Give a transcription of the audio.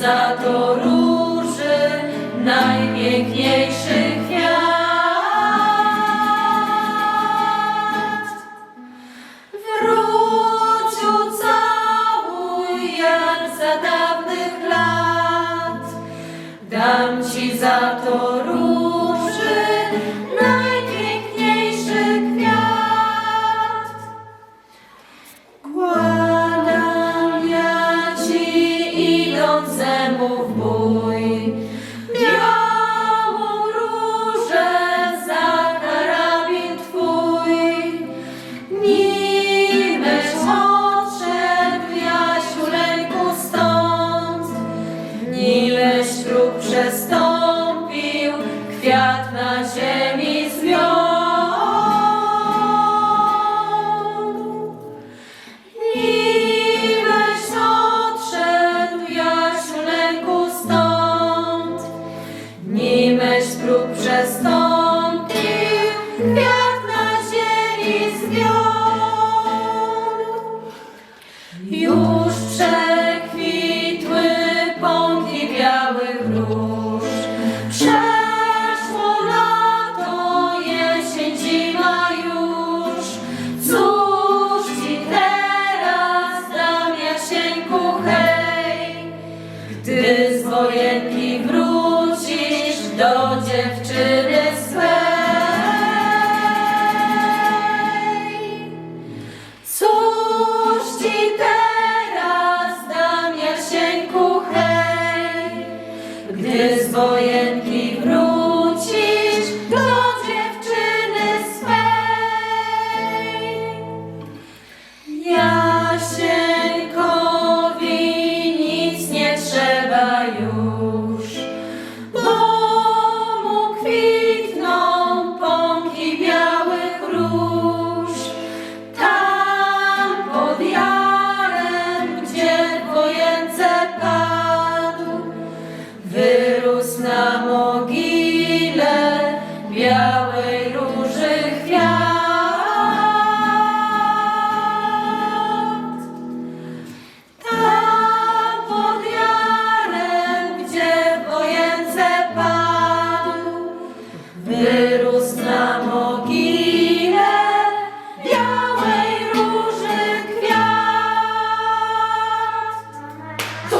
za to róży najpiękniejszy kwiat. Wróciu całuj jak za dawnych lat. Dam ci za to róży przestąpił, kwiat na ziemi zmiotł. Nimeś odszedł Jasiuleńku stąd, nimeś próg przestąpił, kwiat na ziemi zmiotł. Już przekwitły Wojenki wrócisz do dziewczyny swej. Cóż ci teraz dam, Jasieńku, hej? Gdy z wojenki